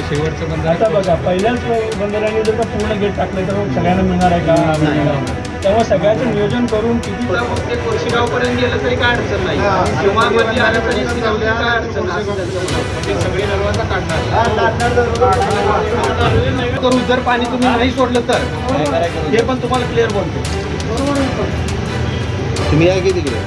शेवटचं बंद आता बघा पहिल्याच बंदराने जर का पूर्ण गेट टाकलं तर सगळ्यांना मिळणार आहे का? तेव्हा सगळ्याचं नियोजन करून किती ते कोळशीगावपर्यंत गेलं तरी काय अडचण नाही. किंवा मध्ये आलं तरी काय अडचण नाही. ते सगळे दरवाजा काढणार. करू जर पाणी तुम्ही नाही सोडलं तर. हे पण तुम्हाला क्लिअर बोलतो तुम्ही आहे की तिकडे?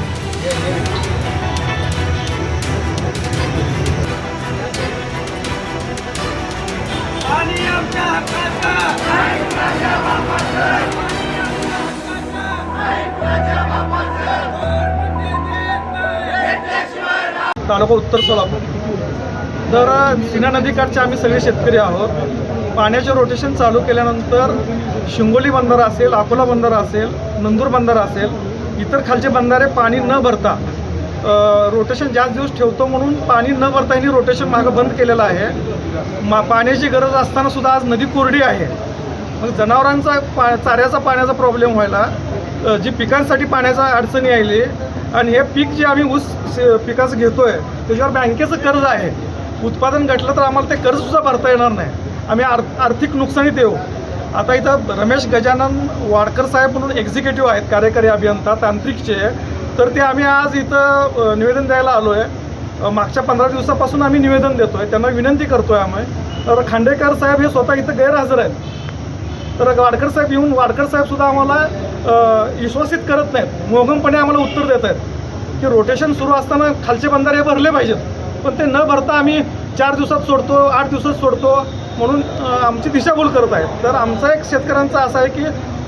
तालुका उत्तर सोलापूर. तर सिना नदीकाठचे आम्ही सगळे शेतकरी आहोत. पाण्याचे रोटेशन चालू केल्यानंतर शिंगोली बंधारा असेल अकोला बंधारा असेल नंदूर बंधारा असेल इतर खालचे बंधारे पाणी न भरता रोटेशन जास्त दिवस ठेवतो म्हणून पाणी न भरता यांनी रोटेशन मागं बंद केलेलं आहे. मा पाण्याची गरज असताना सुद्धा आज नदी कोरडी आहे. मग जनावरांचा पा चाऱ्याचा पाण्याचा प्रॉब्लेम व्हायला जी पिकांसाठी पाण्याचा अडचणी आली आणि हे पीक जे आम्ही ऊस पिकाचं घेतो आहे त्याच्यावर बँकेचं कर्ज आहे. उत्पादन घटलं तर आम्हाला ते कर्जसुद्धा भरता येणार नाही. आम्ही आर आर्थिक नुकसानीत येऊ आता इथं रमेश गजानन वाडकर साहेब म्हणून एक्झिक्युटिव्ह आहेत कार्यकारी अभियंता तांत्रिकचे. तर ते आम्ही आज इथं निवेदन द्यायला आलो आहे मागच्या पंधरा दिवसापासून आम्ही निवेदन देतो आहे त्यांना विनंती करतो आहे आम्ही. तर खांडेकर साहेब हे स्वतः इथं गैरहजर आहेत. तर वाडकर साहेब येऊन वाडकर साहेब सुद्धा आम्हाला विश्वासित करत नाहीत. मोगमपणे आम्हाला उत्तर देत आहेत. की रोटेशन सुरू असताना खालचे बंधारे हे भरले पाहिजेत. पण ते न भरता आम्ही चार दिवसात सोडतो आठ दिवसात सोडतो म्हणून आमची दिशाभूल करत आहेत. तर आमचा एक शेतकऱ्यांचा असा आहे की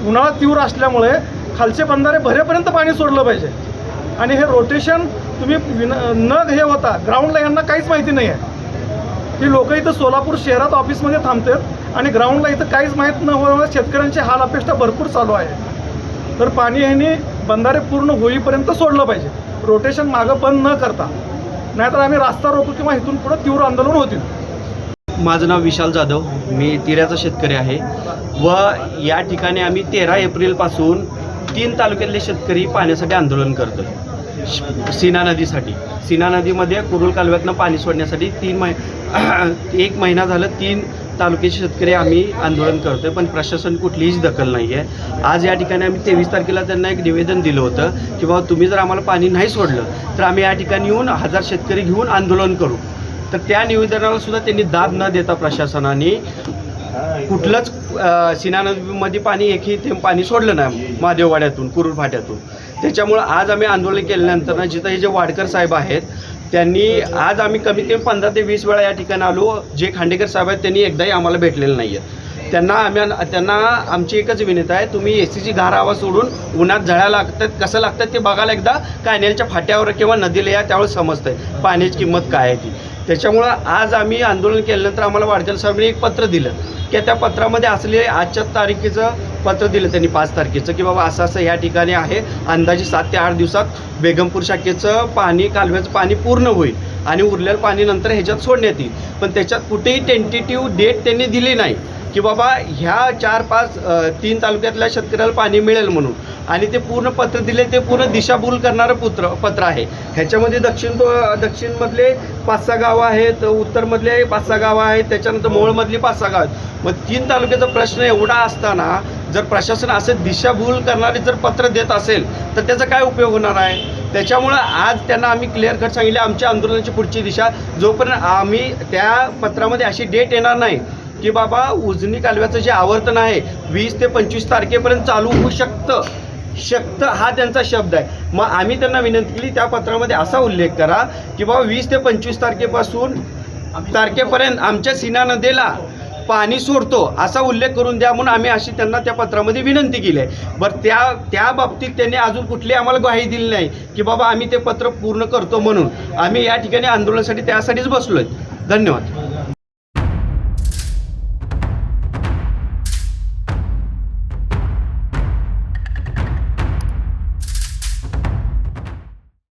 उन्हाळा तीव्र असल्यामुळे खालचे बंधारे भरेपर्यंत पाणी सोडलं पाहिजे. आणि हे रोटेशन तुम्ही विन न हे होता ग्राउंडला यांना काहीच माहिती नाही आहे ही लोक इथं सोलापूर शहरात ऑफिसमध्ये थांबतात. आणि ग्राउंडला इथं काहीच माहीत न होण्यामुळे शेतकऱ्यांची हाल अपेक्षा भरपूर चालू आहे. तर पाणी ह्यांनी बंधारे पूर्ण होईपर्यंत सोडलं पाहिजे. रोटेशन मागं बंद न करता. नाहीतर आम्ही रास्ता रोखू किंवा इथून पुढे तीव्र आंदोलन होतील. माझं नाव विशाल जाधव. मी तिऱ्याचा शेतकरी आहे. व या ठिकाणी आम्ही तेरा एप्रिलपासून तीन तालुक्यातले शेतकरी पाण्यासाठी आंदोलन करतो सीना नदीसाठी. सीना नदीमध्ये कुरुल कालव्यातनं पाणी सोडण्यासाठी तीन महि एक महिना झालं तीन तालुक्याचे शेतकरी आम्ही आंदोलन करतोय पण प्रशासन कुठलीच दखल नाही आहे आज या ठिकाणी आम्ही तेवीस तारखेला त्यांना एक निवेदन दिलं होतं की बाबा तुम्ही जर आम्हाला पाणी नाही सोडलं तर आम्ही या ठिकाणी येऊन हजार शेतकरी घेऊन आंदोलन करू. तर त्या निवेदनाला सुद्धा त्यांनी दाद न देता प्रशासनाने कुठलंच सिना सीना नदीमध्ये पाणी एकही थेंब पाणी सोडलं नाही महादेववाड्यातून कुरुल फाट्यातून त्याच्यामुळं आज आम्ही आंदोलन केल्यानंतर ना जिथं हे जे वाडकर साहेब आहेत त्यांनी आज आम्ही कमीत कमी पंधरा ते वीस वेळा या ठिकाणी आलो. जे खांडेकर साहेब आहेत त्यांनी एकदाही आम्हाला भेटलेलं नाही आहेत त्यांना आम्ही त्यांना आमची एकच विनंती आहे तुम्ही ए सीची आवाज सोडून उन्हात झळा लागतात कसं लागतात ते बघायला एकदा कान्यालच्या फाट्यावर किंवा नदीला या त्यावेळेस समजतंय पाण्याची किंमत काय आहे ती. त्याच्यामुळं आज आम्ही आंदोलन केल्यानंतर आम्हाला वाडकर साहेबांनी एक पत्र दिलं की त्या पत्रामध्ये असलेले आजच्या तारखेचं पत्र दिलं त्यांनी पाच तारखेचं की बाबा असं असं या ठिकाणी आहे. अंदाजे सात ते आठ दिवसात बेगमपूर शाखेचं पाणी कालव्याचं पाणी पूर्ण होईल आणि उरलेलं पाणी नंतर ह्याच्यात सोडण्यात येईल. पण त्याच्यात कुठेही टेंटेटिव्ह डेट त्यांनी दिली नाही. की बाबा ह्या चार पाच तीन तालुक्यातल्या शेतकऱ्याला पाणी मिळेल म्हणून. आणि ते पूर्ण पत्र दिले ते पूर्ण दिशाभूल करणारं पुत्र पत्र आहे. ह्याच्यामध्ये दक्षिण तो दक्षिणमधले पाच सहा गावं आहेत उत्तरमधले पाच सहा गावं आहेत त्याच्यानंतर मोळमधली पाच सहा गावं आहेत. मग तीन तालुक्याचा प्रश्न एवढा असताना जर प्रशासन असं दिशाभूल करणारे जर पत्र देत असेल तर त्याचा काय उपयोग होणार आहे? त्याच्यामुळं आज त्यांना आम्ही क्लिअर कट सांगितले आमच्या आंदोलनाची पुढची दिशा. जोपर्यंत आम्ही त्या पत्रामध्ये अशी डेट येणार नाही की बाबा उजनी कालव्याचं जे आवर्तन आहे वीस ते पंचवीस तारखेपर्यंत चालू होऊ शकतं. शकतं हा त्यांचा शब्द आहे. मग आम्ही त्यांना विनंती केली त्या पत्रामध्ये असा उल्लेख करा की बाबा वीस ते पंचवीस तारखेपासून तारखेपर्यंत आमच्या सीना नदीला पाणी सोडतो असा उल्लेख करून द्या म्हणून आम्ही अशी त्यांना त्या पत्रामध्ये विनंती केली आहे. बरं त्या त्या बाबतीत त्यांनी अजून कुठली आम्हाला ग्वाही दिली नाही की बाबा आम्ही ते पत्र पूर्ण करतो म्हणून. आम्ही या ठिकाणी आंदोलनासाठी त्यासाठीच बसलो आहे धन्यवाद.